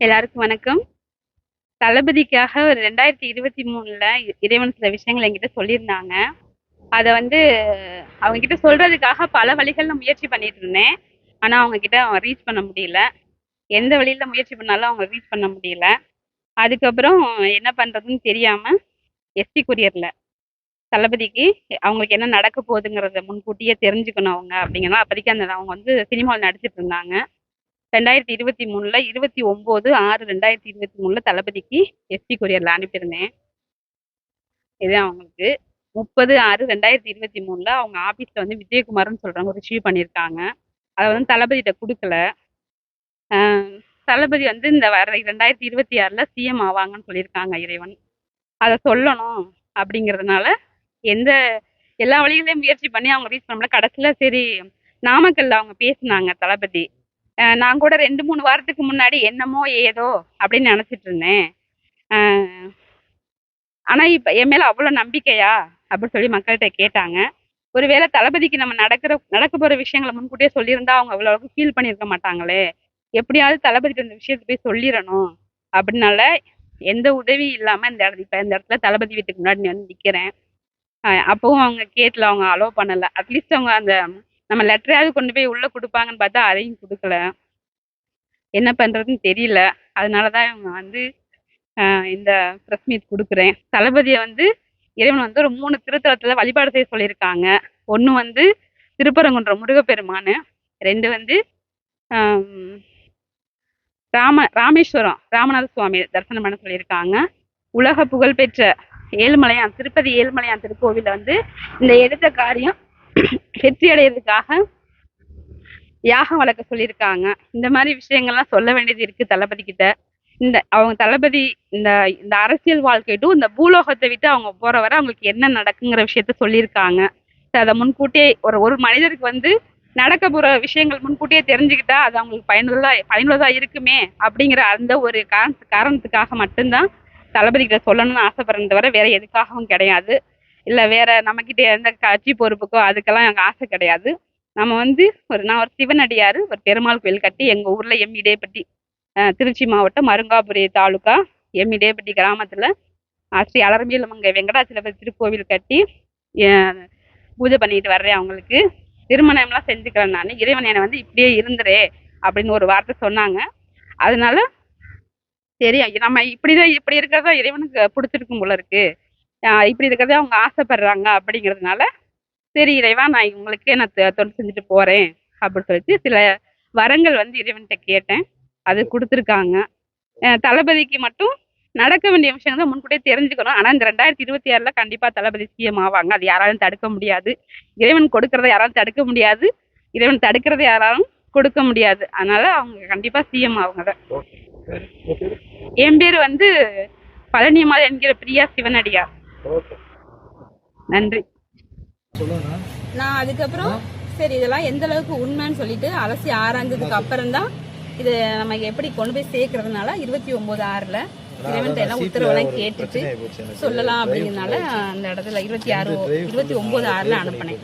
எல்லாருக்கும் வணக்கம். தளபதிக்காக ஒரு ரெண்டாயிரத்தி இருபத்தி மூணுல இறைவன் சில விஷயங்கள் என்கிட்ட சொல்லியிருந்தாங்க. அதை வந்து அவங்க கிட்ட சொல்றதுக்காக பல வழிகள்ல முயற்சி பண்ணிட்டு இருந்தேன். ஆனா அவங்க கிட்ட அவங்க ரீச் பண்ண முடியல. எந்த வழியில முயற்சி பண்ணாலும் அவங்க ரீச் பண்ண முடியல. அதுக்கப்புறம் என்ன பண்றதுன்னு தெரியாம எஸ்டி குரியர்ல தளபதிக்கு அவங்களுக்கு என்ன நடக்க போகுதுங்கிறத முன்கூட்டியே தெரிஞ்சுக்கணும் அவங்க அப்படிங்கிறனால அப்போதைக்கு அந்த அவங்க வந்து சினிமாவில் நடிச்சிட்டு இருந்தாங்க. ரெண்டாயிரத்தி இருபத்தி மூணுல இருபத்தி ஒம்பது ஆறு ரெண்டாயிரத்தி இருபத்தி மூணுல தளபதிக்கு எஸ்பி கொரியரில் அனுப்பியிருந்தேன். இது அவங்களுக்கு. முப்பது ஆறு ரெண்டாயிரத்தி இருபத்தி மூணுல அவங்க ஆபீஸ்ல வந்து விஜயகுமார்னு சொல்றவங்க ரிசீவ் பண்ணியிருக்காங்க. அதை வந்து தளபதிகிட்ட கொடுக்கல. ஆஹ் தளபதி வந்து இந்த வர ரெண்டாயிரத்தி இருபத்தி ஆறுல சிஎம் ஆவாங்கன்னு சொல்லியிருக்காங்க இறைவன். அதை சொல்லணும் அப்படிங்கிறதுனால எந்த எல்லா வழிகளையும் முயற்சி பண்ணி அவங்க ரீச் பண்ணல. கடைசியில சரி நாமக்கல்ல அவங்க பேசினாங்க தளபதி. நான் கூட ரெண்டு மூணு வாரத்துக்கு முன்னாடி என்னமோ ஏதோ அப்படின்னு நினச்சிட்டு இருந்தேன் ஆனால் இப்போ என் மேலே அவ்வளோ நம்பிக்கையா? அப்படின்னு சொல்லி மக்கள்கிட்ட கேட்டாங்க. ஒருவேளை தளபதிக்கு நம்ம நடக்கிற நடக்க போகிற விஷயங்களை முன்கூட்டியே சொல்லியிருந்தா அவங்க அவ்வளோ அளவுக்கு ஃபீல் பண்ணியிருக்க மாட்டாங்களே. எப்படியாவது தளபதிக்கு இந்த விஷயத்தை போய் சொல்லிடணும். அப்படின்னால எந்த உதவியும் இல்லாமல் இந்த இடத்துல இப்போ இந்த இடத்துல தளபதி வீட்டுக்கு முன்னாடி வந்து நிற்கிறேன் அப்பவும் அவங்க கேட்டில் அவங்க அலோவ் பண்ணலை. அட்லீஸ்ட் அவங்க அந்த நம்ம லெட்டரையாவது கொண்டு போய் உள்ள கொடுப்பாங்கன்னு பார்த்தா அதையும் கொடுக்கல. என்ன பண்றதுன்னு தெரியல. அதனாலதான் இவங்க வந்து ஆஹ் இந்த ப்ரெஸ் மீட் கொடுக்குறேன். தளபதியை வந்து இறைவன் வந்து ஒரு மூணு திருத்தலத்துல வழிபாடு செய்ய சொல்லியிருக்காங்க. ஒன்று வந்து திருப்பரங்குன்றம் முருகப்பெருமானு ரெண்டு வந்து ராம ராமேஸ்வரம் ராமநாத சுவாமி தரிசனம் பண்ண சொல்லியிருக்காங்க. உலக புகழ்பெற்ற ஏழுமலையான் திருப்பதி ஏழுமலையான் திருக்கோவில வந்து இந்த எடுத்த காரியம் வெற்றி அடையிறதுக்காக யாகம் வளர்க்க சொல்லியிருக்காங்க. இந்த மாதிரி விஷயங்கள்லாம் சொல்ல வேண்டியது இருக்கு தளபதி கிட்ட. இந்த அவங்க தளபதி இந்த இந்த அரசியல் வாழ்க்கைட்டும் இந்த பூலோகத்தை விட்டு அவங்க போற வரை அவங்களுக்கு என்ன நடக்குங்கிற விஷயத்த சொல்லியிருக்காங்க. அதை முன்கூட்டியே ஒரு ஒரு மனிதருக்கு வந்து நடக்க போற விஷயங்கள் முன்கூட்டியே தெரிஞ்சுக்கிட்டா அது அவங்களுக்கு பயனுள்ளதா பயனுள்ளதா இருக்குமே அப்படிங்கிற அந்த ஒரு காரண காரணத்துக்காக மட்டும்தான் தளபதி கிட்ட சொல்லணும்னு ஆசைப்படுறத வர வேற எதுக்காகவும் கிடையாது. இல்லை வேற நம்மக்கிட்ட எந்த கட்சி பொறுப்புக்கோ அதுக்கெல்லாம் எனக்கு ஆசை கிடையாது. நம்ம வந்து ஒரு நான் ஒரு சிவனடியார் ஒரு பெருமாள் கோயில் கட்டி எங்கள் ஊரில் எம்இடேபட்டி திருச்சி மாவட்டம் மருங்காபுரி தாலுக்கா எம்இடேபட்டி கிராமத்தில் கிராமத்துல அஹ், ஸ்ரீ அலர்மீலமங்கை வெங்கடாச்சலபதி திருக்கோவில் கட்டி பூஜை பண்ணிட்டு வர்றேன் அவங்களுக்கு. திருமணம்லாம் செஞ்சுக்கிறேன் நான். இறைவன் என்னை வந்து இப்படியே இருந்துரு அப்படின்னு ஒரு வார்த்தை சொன்னாங்க. அதனால சரி நம்ம இப்படிதான் இப்படி இருக்கிறதா இறைவனுக்கு பிடிச்சிருக்கும் போல இருக்கு. இப்படி இருக்கிறத அவங்க ஆசைப்படுறாங்க அப்படிங்கிறதுனால சரி இறைவா நான் இவங்களுக்கே நான் தொண்டு செஞ்சுட்டு போறேன் அப்படின்னு சொல்லிட்டு சில வரங்கள் வந்து இறைவன்கிட்ட கேட்டேன். அது கொடுத்துருக்காங்க. தளபதிக்கு மட்டும் நடக்க வேண்டிய விஷயங்கள் தான் முன்கூட்டியே தெரிஞ்சுக்கணும். ஆனா இந்த ரெண்டாயிரத்தி இருபத்தி ஆறுல கண்டிப்பா தளபதி சிஎம் ஆவாங்க. அது யாராலும் தடுக்க முடியாது. இறைவன் கொடுக்கறத யாராலும் தடுக்க முடியாது. இறைவன் தடுக்கிறத யாராலும் கொடுக்க முடியாது. அதனால அவங்க கண்டிப்பா சிஎம் ஆவாங்க? என் பேர் வந்து பழனியம்மாள் என்கிற பிரியா சிவனடியார். நன்றி. நான் அதுக்கப்புறம் சரி இதெல்லாம் எந்த அளவுக்கு உண்மைன்னு சொல்லிட்டு அலசி ஆராய்ஞ்சதுக்கு அப்புறம் தான் இது நம்ம எப்படி கொண்டு போய் சேர்க்கறதுனால இருபத்தி ஒன்பது ஆறுல இறைவன்ட்ட எல்லாம் உத்தரவெல்லாம் கேட்டுட்டு சொல்லலாம் அப்படிங்கறதுனால அந்த இடத்துல இருபத்தி ஆறு இருபத்தி ஒன்பது ஆறுல அனுப்பினேன்.